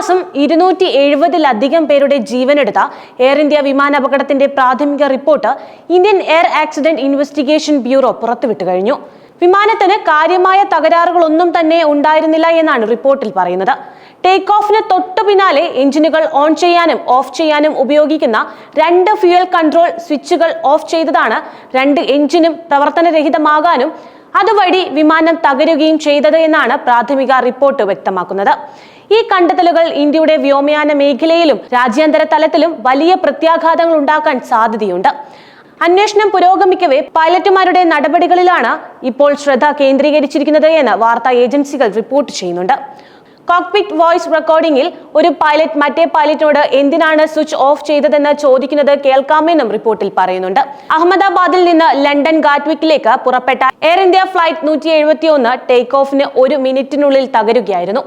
മാസം ഇരുന്നൂറ്റി എഴുപതിലധികം പേരുടെ ജീവനെടുത്ത എയർ ഇന്ത്യ വിമാനാപകടത്തിന്റെ പ്രാഥമിക report Indian Air Accident Investigation Bureau പുറത്തുവിട്ടു കഴിഞ്ഞു. വിമാനത്തിന് കാര്യമായ തകരാറുകളൊന്നും തന്നെ ഉണ്ടായിരുന്നില്ല എന്നാണ് റിപ്പോർട്ടിൽ പറയുന്നത്. ടേക്ക് ഓഫിന് തൊട്ടു പിന്നാലെ എഞ്ചിനുകൾ ഓൺ ചെയ്യാനും ഓഫ് ചെയ്യാനും ഉപയോഗിക്കുന്ന രണ്ട് ഫ്യൂൽ കൺട്രോൾ സ്വിച്ചുകൾ ഓഫ് ചെയ്തതാണ് രണ്ട് എഞ്ചിനും പ്രവർത്തനരഹിതമാകാനും അതുവഴി വിമാനം തകരുകയും ചെയ്തത് എന്നാണ് പ്രാഥമിക റിപ്പോർട്ട് വ്യക്തമാക്കുന്നത്. ഈ കണ്ടെത്തലുകൾ ഇന്ത്യയുടെ വ്യോമയാന മേഖലയിലും രാജ്യാന്തര തലത്തിലും വലിയ പ്രത്യാഘാതങ്ങൾ ഉണ്ടാക്കാൻ സാധ്യതയുണ്ട്. അന്വേഷണം പുരോഗമിക്കവേ പൈലറ്റുമാരുടെ നടപടികളിലാണ് ഇപ്പോൾ ശ്രദ്ധ കേന്ദ്രീകരിച്ചിരിക്കുന്നത് എന്ന് വാർത്താ ഏജൻസികൾ റിപ്പോർട്ട് ചെയ്യുന്നുണ്ട്. കോക്പിറ്റ് വോയിസ് റെക്കോർഡിംഗിൽ ഒരു പൈലറ്റ് മറ്റേ പൈലറ്റിനോട് എന്തിനാണ് സ്വിച്ച് ഓഫ് ചെയ്തതെന്ന് ചോദിക്കുന്നത് കേൾക്കാമെന്നും റിപ്പോർട്ടിൽ പറയുന്നുണ്ട്. അഹമ്മദാബാദിൽ നിന്ന് ലണ്ടൻ ഗാറ്റ്വിക്കിലേക്ക് പുറപ്പെട്ട എയർ ഇന്ത്യ ഫ്ലൈറ്റ് നൂറ്റി എഴുപത്തി ഒന്ന് ടേക്ക് ഓഫിന് ഒരു മിനിറ്റിനുള്ളിൽ തകരുകയായിരുന്നു.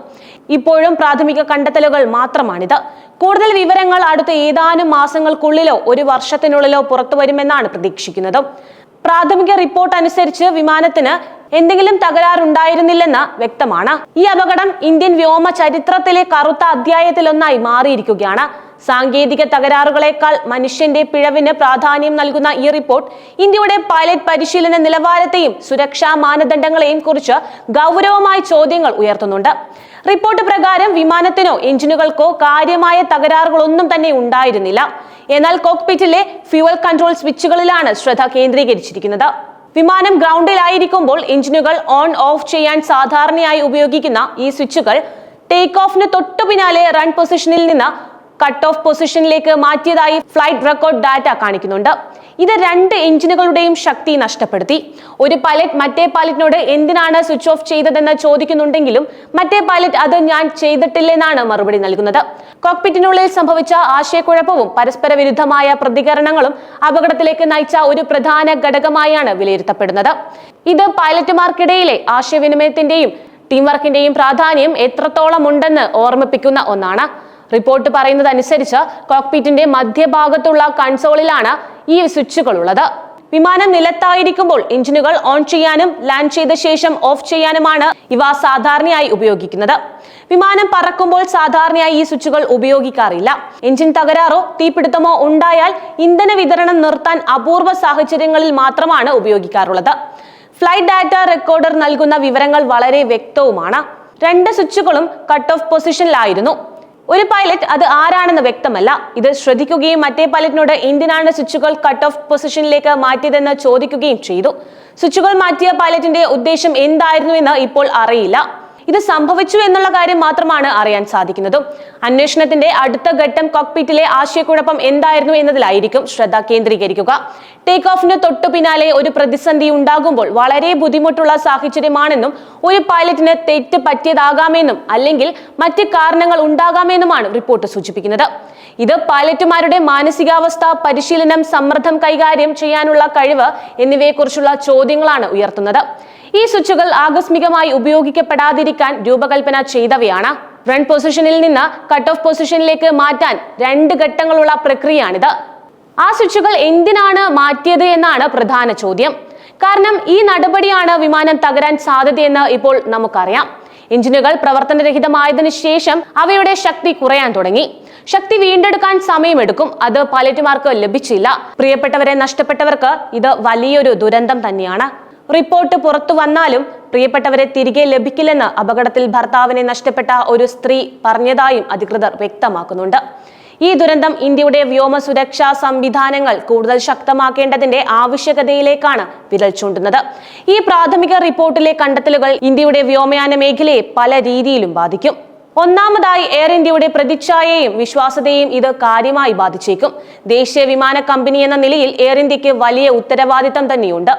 ഇപ്പോഴും പ്രാഥമിക കണ്ടെത്തലുകൾ മാത്രമാണിത്. കൂടുതൽ വിവരങ്ങൾ അടുത്ത ഏതാനും മാസങ്ങൾക്കുള്ളിലോ ഒരു വർഷത്തിനുള്ളിലോ പുറത്തു വരുമെന്നാണ് പ്രതീക്ഷിക്കുന്നത്. പ്രാഥമിക റിപ്പോർട്ട് അനുസരിച്ച് വിമാനത്തിന് എന്തെങ്കിലും തകരാറുണ്ടായിരുന്നില്ലെന്ന് വ്യക്തമാണ്. ഈ അപകടം ഇന്ത്യൻ വ്യോമ ചരിത്രത്തിലെ കറുത്ത അധ്യായത്തിലൊന്നായി മാറിയിരിക്കുകയാണ്. സാങ്കേതിക തകരാറുകളെക്കാൾ മനുഷ്യന്റെ പിഴവിന് പ്രാധാന്യം നൽകുന്ന ഈ റിപ്പോർട്ട് ഇന്ത്യയുടെ പൈലറ്റ് പരിശീലന നിലവാരത്തെയും സുരക്ഷാ മാനദണ്ഡങ്ങളെയും കുറിച്ച് ഗൗരവമായ ചോദ്യങ്ങൾ ഉയർത്തുന്നുണ്ട്. റിപ്പോർട്ട് പ്രകാരം വിമാനത്തിനോ എഞ്ചിനുകൾക്കോ കാര്യമായ തകരാറുകളൊന്നും തന്നെ ഉണ്ടായിരുന്നില്ല. എന്നാൽ കോക്പിറ്റിലെ ഫ്യൂവൽ കൺട്രോൾ സ്വിച്ചുകളിലാണ് ശ്രദ്ധ കേന്ദ്രീകരിച്ചിരിക്കുന്നത്. വിമാനം ഗ്രൗണ്ടിലായിരിക്കുമ്പോൾ എഞ്ചിനുകൾ ഓൺ ഓഫ് ചെയ്യാൻ സാധാരണയായി ഉപയോഗിക്കുന്ന ഈ സ്വിച്ചുകൾ ടേക്ക് ഓഫിന് തൊട്ടു പിന്നാലെ റൺ പൊസിഷനിൽ നിന്ന് കട്ട് ഓഫ് പൊസിഷനിലേക്ക് മാറ്റിയതായി ഫ്ലൈറ്റ് റെക്കോർഡ് ഡാറ്റ കാണിക്കുന്നുണ്ട്. ഇത് രണ്ട് എഞ്ചിനുകളുടെയും ശക്തി നഷ്ടപ്പെടുത്തി. ഒരു പൈലറ്റ് മറ്റേ പൈലറ്റിനോട് എന്തിനാണ് സ്വിച്ച് ഓഫ് ചെയ്തതെന്ന് ചോദിക്കുന്നുണ്ടെങ്കിലും മറ്റേ പൈലറ്റ് അത് ഞാൻ ചെയ്തിട്ടില്ലെന്നാണ് മറുപടി നൽകുന്നത്. കോക്പിറ്റിനുള്ളിൽ സംഭവിച്ച ആശയക്കുഴപ്പവും പരസ്പര വിരുദ്ധമായ പ്രതികരണങ്ങളും അപകടത്തിലേക്ക് നയിച്ച ഒരു പ്രധാന ഘടകമായാണ് വിലയിരുത്തപ്പെടുന്നത്. ഇത് പൈലറ്റുമാർക്കിടയിലെ ആശയവിനിമയത്തിന്റെയും ടീം വർക്കിന്റെയും പ്രാധാന്യം എത്രത്തോളം ഉണ്ടെന്ന് ഓർമ്മിപ്പിക്കുന്ന ഒന്നാണ്. റിപ്പോർട്ട് പറയുന്നത് അനുസരിച്ച് കോക്പീറ്റിന്റെ മധ്യഭാഗത്തുള്ള കൺസോളിലാണ് ഈ സ്വിച്ചുകൾ ഉള്ളത് വിമാനം നിലത്തായിരിക്കുമ്പോൾ എഞ്ചിനുകൾ ഓൺ ചെയ്യാനും ലാൻഡ് ചെയ്ത ശേഷം ഓഫ് ചെയ്യാനുമാണ് ഇവ സാധാരണയായി ഉപയോഗിക്കുന്നത്. വിമാനം പറക്കുമ്പോൾ സാധാരണയായി ഈ സ്വിച്ചുകൾ ഉപയോഗിക്കാറില്ല. എഞ്ചിൻ തകരാറോ തീപിടുത്തമോ ഉണ്ടായാൽ ഇന്ധന വിതരണം നിർത്താൻ അപൂർവ സാഹചര്യങ്ങളിൽ മാത്രമാണ് ഉപയോഗിക്കാറുള്ളത്. ഫ്ലൈറ്റ് ഡാറ്റ റെക്കോർഡർ നൽകുന്ന വിവരങ്ങൾ വളരെ വ്യക്തവുമാണ്. രണ്ട് സ്വിച്ചുകളും കട്ട് ഓഫ് പൊസിഷനിലായിരുന്നു. ഒരു പൈലറ്റ് അത് ആരാണെന്ന് വ്യക്തമല്ല. ഇത് ശ്രദ്ധിക്കുകയും മറ്റേ പൈലറ്റിനോട് എന്തിനാണ് സ്വിച്ചുകൾ കട്ട് ഓഫ് പൊസിഷനിലേക്ക് മാറ്റിയതെന്ന് ചോദിക്കുകയും ചെയ്തു. സ്വിച്ചുകൾ മാറ്റിയ പൈലറ്റിന്റെ ഉദ്ദേശം എന്തായിരുന്നു എന്ന് ഇപ്പോൾ അറിയില്ല. ഇത് സംഭവിച്ചു എന്നുള്ള കാര്യം മാത്രമാണ് അറിയാൻ സാധിക്കുന്നത്. അന്വേഷണത്തിന്റെ അടുത്ത ഘട്ടം കോക്പീറ്റിലെ ആശയക്കുഴപ്പം എന്തായിരുന്നു എന്നതിലായിരിക്കും ശ്രദ്ധ കേന്ദ്രീകരിക്കുക. ടേക്ക് ഓഫിന് തൊട്ടു പിന്നാലെ ഒരു പ്രതിസന്ധി ഉണ്ടാകുമ്പോൾ വളരെ ബുദ്ധിമുട്ടുള്ള സാഹചര്യമാണെന്നും ഒരു പൈലറ്റിന് തെറ്റ് പറ്റിയതാകാമെന്നും അല്ലെങ്കിൽ മറ്റ് കാരണങ്ങൾ ഉണ്ടാകാമെന്നുമാണ് റിപ്പോർട്ട് സൂചിപ്പിക്കുന്നത്. ഇത് പൈലറ്റുമാരുടെ മാനസികാവസ്ഥ പരിശീലനം സമ്മർദ്ദം കൈകാര്യം ചെയ്യാനുള്ള കഴിവ് എന്നിവയെക്കുറിച്ചുള്ള ചോദ്യങ്ങളാണ് ഉയർത്തുന്നത്. ഈ സ്വിച്ചുകൾ ആകസ്മികമായി ഉപയോഗിക്കപ്പെടാതിരിക്കാൻ രൂപകൽപ്പന ചെയ്തവയാണ്. റൺ പൊസിഷനിൽ നിന്ന് കട്ട് ഓഫ് പൊസിഷനിലേക്ക് മാറ്റാൻ രണ്ട് ഘട്ടങ്ങളുള്ള പ്രക്രിയയാണിത്. ആ സ്വിച്ചുകൾ എന്തിനാണ് മാറ്റിയത് എന്നാണ് പ്രധാന ചോദ്യം. കാരണം ഈ നടപടിയാണ് വിമാനം തകരാൻ സാധ്യതയെന്ന് ഇപ്പോൾ നമുക്കറിയാം. എഞ്ചിനുകൾ പ്രവർത്തനരഹിതമായതിനു ശേഷം അവയുടെ ശക്തി കുറയാൻ തുടങ്ങി. ശക്തി വീണ്ടെടുക്കാൻ സമയമെടുക്കും. അത് പൈലറ്റുമാർക്ക് ലഭിച്ചില്ല. പ്രിയപ്പെട്ടവരെ നഷ്ടപ്പെട്ടവർക്ക് ഇത് വലിയൊരു ദുരന്തം തന്നെയാണ്. റിപ്പോർട്ട് പുറത്തു വന്നാലും പ്രിയപ്പെട്ടവരെ തിരികെ ലഭിക്കില്ലെന്ന് അപകടത്തിൽ ഭർത്താവിനെ നഷ്ടപ്പെട്ട ഒരു സ്ത്രീ പറഞ്ഞതായും അധികൃതർ വ്യക്തമാക്കുന്നുണ്ട്. ഈ ദുരന്തം ഇന്ത്യയുടെ വ്യോമ സുരക്ഷാ സംവിധാനങ്ങൾ കൂടുതൽ ശക്തമാക്കേണ്ടതിന്റെ ആവശ്യകതയിലേക്കാണ് വിരൽ ചൂണ്ടുന്നത്. ഈ പ്രാഥമിക റിപ്പോർട്ടിലെ കണ്ടെത്തലുകൾ ഇന്ത്യയുടെ വ്യോമയാന മേഖലയെ പല രീതിയിലും ബാധിക്കും. ഒന്നാമതായി എയർ ഇന്ത്യയുടെ പ്രതിച്ഛായയും വിശ്വാസ്യതയും ഇത് കാര്യമായി ബാധിച്ചേക്കും. ദേശീയ വിമാന കമ്പനി എന്ന നിലയിൽ എയർ ഇന്ത്യയ്ക്ക് വലിയ ഉത്തരവാദിത്തം തന്നെയുണ്ട്.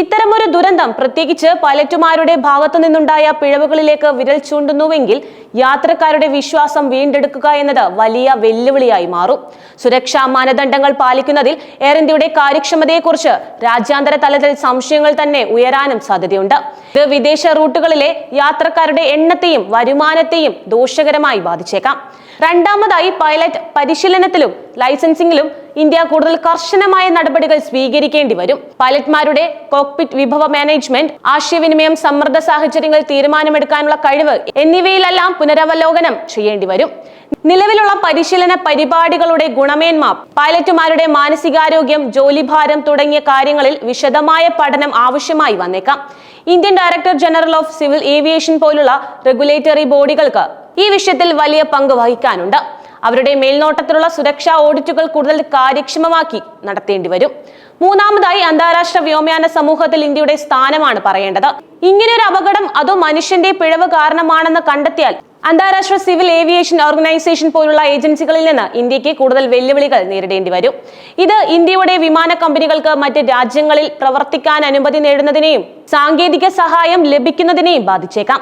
ഇത്തരമൊരു ദുരന്തം പ്രത്യേകിച്ച് പൈലറ്റുമാരുടെ ഭാഗത്തു നിന്നുണ്ടായ പിഴവുകളിലേക്ക് വിരൽ ചൂണ്ടുന്നുവെങ്കിൽ യാത്രക്കാരുടെ വിശ്വാസം വീണ്ടെടുക്കുക എന്നത് വലിയ വെല്ലുവിളിയായി മാറും. സുരക്ഷാ മാനദണ്ഡങ്ങൾ പാലിക്കുന്നതിൽ എയർ ഇന്ത്യയുടെ കാര്യക്ഷമതയെക്കുറിച്ച് രാജ്യാന്തര തലത്തിൽ സംശയങ്ങൾ തന്നെ ഉയരാനും സാധ്യതയുണ്ട്. ഇത് വിദേശ റൂട്ടുകളിലെ യാത്രക്കാരുടെ എണ്ണത്തെയും വരുമാനത്തെയും ദോഷകരമായി ബാധിച്ചേക്കാം. രണ്ടാമതായി പൈലറ്റ് പരിശീലനത്തിലും ലൈസൻസിംഗിലും ഇന്ത്യ കൂടുതൽ കർശനമായ നടപടികൾ സ്വീകരിക്കേണ്ടി വരും. പൈലറ്റ്മാരുടെ കോക്പിറ്റ് വിഭവ മാനേജ്മെന്റ് ആശയവിനിമയം സമ്മർദ്ദ സാഹചര്യങ്ങൾ തീരുമാനമെടുക്കാനുള്ള കഴിവ് എന്നിവയിലെല്ലാം പുനരവലോകനം ചെയ്യേണ്ടി വരും. നിലവിലുള്ള പരിശീലന പരിപാടികളുടെ ഗുണമേന്മ പൈലറ്റുമാരുടെ മാനസികാരോഗ്യം ജോലിഭാരം തുടങ്ങിയ കാര്യങ്ങളിൽ വിശദമായ പഠനം ആവശ്യമായി വന്നേക്കാം. Indian Director General of Civil Aviation പോലുള്ള റെഗുലേറ്ററി ബോഡികൾക്ക് ഈ വിഷയത്തിൽ വലിയ പങ്ക് വഹിക്കാനുണ്ട്. അവരുടെ മേൽനോട്ടത്തിലുള്ള സുരക്ഷാ ഓഡിറ്റുകൾ കൂടുതൽ കാര്യക്ഷമമാക്കി നടത്തേണ്ടി വരും. മൂന്നാമതായി അന്താരാഷ്ട്ര വ്യോമയാന സമൂഹത്തിൽ ഇന്ത്യയുടെ സ്ഥാനമാണ് പറയേണ്ടത്. ഇങ്ങനെയൊരു അപകടം അതോ മനുഷ്യന്റെ പിഴവ് കാരണമാണെന്ന് കണ്ടെത്തിയാൽ അന്താരാഷ്ട്ര സിവിൽ ഏവിയേഷൻ ഓർഗനൈസേഷൻ പോലുള്ള ഏജൻസികളിൽ നിന്ന് ഇന്ത്യയ്ക്ക് കൂടുതൽ വെല്ലുവിളികൾ നേരിടേണ്ടി വരും. ഇത് ഇന്ത്യയുടെ വിമാന കമ്പനികൾക്ക് മറ്റ് രാജ്യങ്ങളിൽ പ്രവർത്തിക്കാൻ അനുമതി നേടുന്നതിനെയും സാങ്കേതിക സഹായം ലഭിക്കുന്നതിനെയും ബാധിച്ചേക്കാം.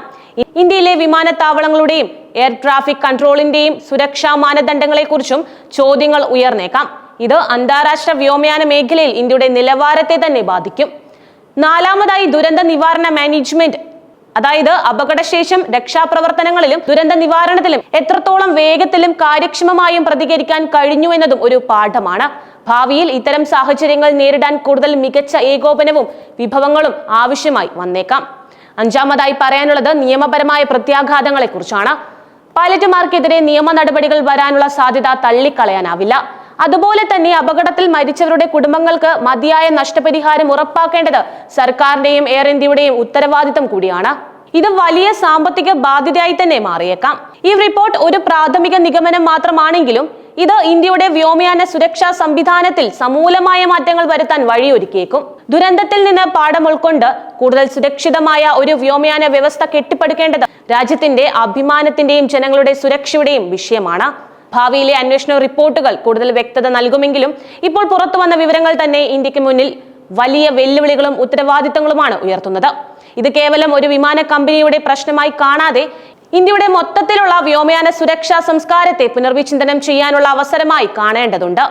ഇന്ത്യയിലെ വിമാനത്താവളങ്ങളുടെയും എയർ ട്രാഫിക് കൺട്രോളിന്റെയും സുരക്ഷാ മാനദണ്ഡങ്ങളെക്കുറിച്ചും ചോദ്യങ്ങൾ ഉയർന്നേക്കാം. ഇത് അന്താരാഷ്ട്ര വ്യോമയാന മേഖലയിൽ ഇന്ത്യയുടെ നിലവാരത്തെ തന്നെ ബാധിക്കും. നാലാമതായി ദുരന്ത നിവാരണ മാനേജ്മെന്റ് അതായത് അപകടശേഷം രക്ഷാപ്രവർത്തനങ്ങളിലും ദുരന്ത നിവാരണത്തിലും എത്രത്തോളം വേഗത്തിലും കാര്യക്ഷമമായും പ്രതികരിക്കാൻ കഴിഞ്ഞു എന്നതും ഒരു പാഠമാണ്. ഭാവിയിൽ ഇത്തരം സാഹചര്യങ്ങൾ നേരിടാൻ കൂടുതൽ മികച്ച ഏകോപനവും വിഭവങ്ങളും ആവശ്യമായി വന്നേക്കാം. അഞ്ചാമതായി പറയാനുള്ളത് നിയമപരമായ പ്രത്യാഘാതങ്ങളെക്കുറിച്ചാണ്. പൈലറ്റുമാർക്കെതിരെ നിയമ നടപടികൾ വരാനുള്ള സാധ്യത തള്ളിക്കളയാനാവില്ല. അതുപോലെ തന്നെ അപകടത്തിൽ മരിച്ചവരുടെ കുടുംബങ്ങൾക്ക് മതിയായ നഷ്ടപരിഹാരം ഉറപ്പാക്കേണ്ടത് സർക്കാരിന്റെയും എയർ ഇന്ത്യയുടെയും ഉത്തരവാദിത്തം കൂടിയാണ്. ഇത് വലിയ സാമ്പത്തിക ബാധ്യതയായി തന്നെ മാറിയേക്കാം. ഈ റിപ്പോർട്ട് ഒരു പ്രാഥമിക നിഗമനം മാത്രമാണെങ്കിലും ഇത് ഇന്ത്യയുടെ വ്യോമയാന സുരക്ഷാ സംവിധാനത്തിൽ സമൂലമായ മാറ്റങ്ങൾ വരുത്താൻ വഴിയൊരുക്കിയേക്കും. ദുരന്തത്തിൽ നിന്ന് പാഠം ഉൾക്കൊണ്ട് കൂടുതൽ സുരക്ഷിതമായ ഒരു വ്യോമയാന വ്യവസ്ഥ കെട്ടിപ്പടുക്കേണ്ടത് രാജ്യത്തിന്റെ അഭിമാനത്തിന്റെയും ജനങ്ങളുടെ സുരക്ഷയുടെയും വിഷയമാണ്. ഭാവിയിലെ അന്വേഷണ റിപ്പോർട്ടുകൾ കൂടുതൽ വ്യക്തത നൽകുമെങ്കിലും ഇപ്പോൾ പുറത്തു വന്ന വിവരങ്ങൾ തന്നെ ഇന്ത്യയ്ക്ക് മുന്നിൽ വലിയ വെല്ലുവിളികളും ഉത്തരവാദിത്തങ്ങളുമാണ് ഉയർത്തുന്നത്. ഇത് കേവലം ഒരു വിമാന കമ്പനിയുടെ പ്രശ്നമായി കാണാതെ ഇന്ത്യയുടെ മൊത്തത്തിലുള്ള വ്യോമയാന സുരക്ഷാ സംസ്കാരത്തെ പുനർവിചിന്തനം ചെയ്യാനുള്ള അവസരമായി കാണേണ്ടതുണ്ട്.